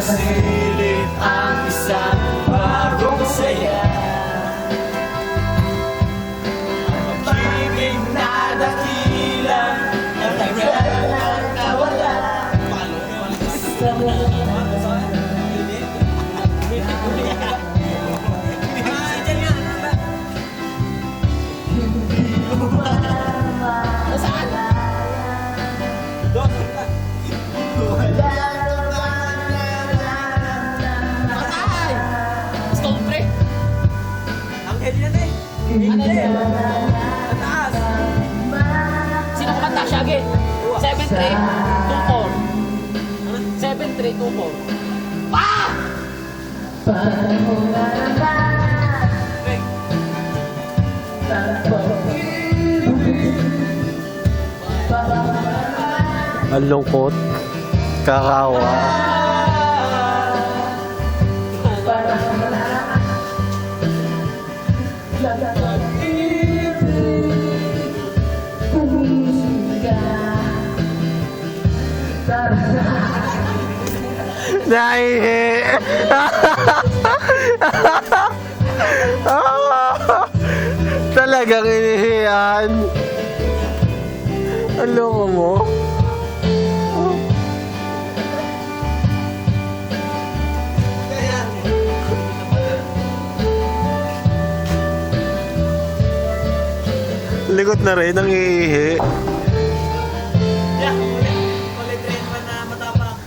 Masilip ang isang bagong saya pag-ibig na dakilang Natagal na nawala Patay! Ano yun? Mataas Sino kumanta? Shaggy? 7-3, 2-4. 7-3, 2-4. Ah! Ang lungkot. Kakawa. Naihi. Talagang inihiyan. Ang loko mo. Likot na rin, ang iihi. Yeah, ulit rin pa na matapang.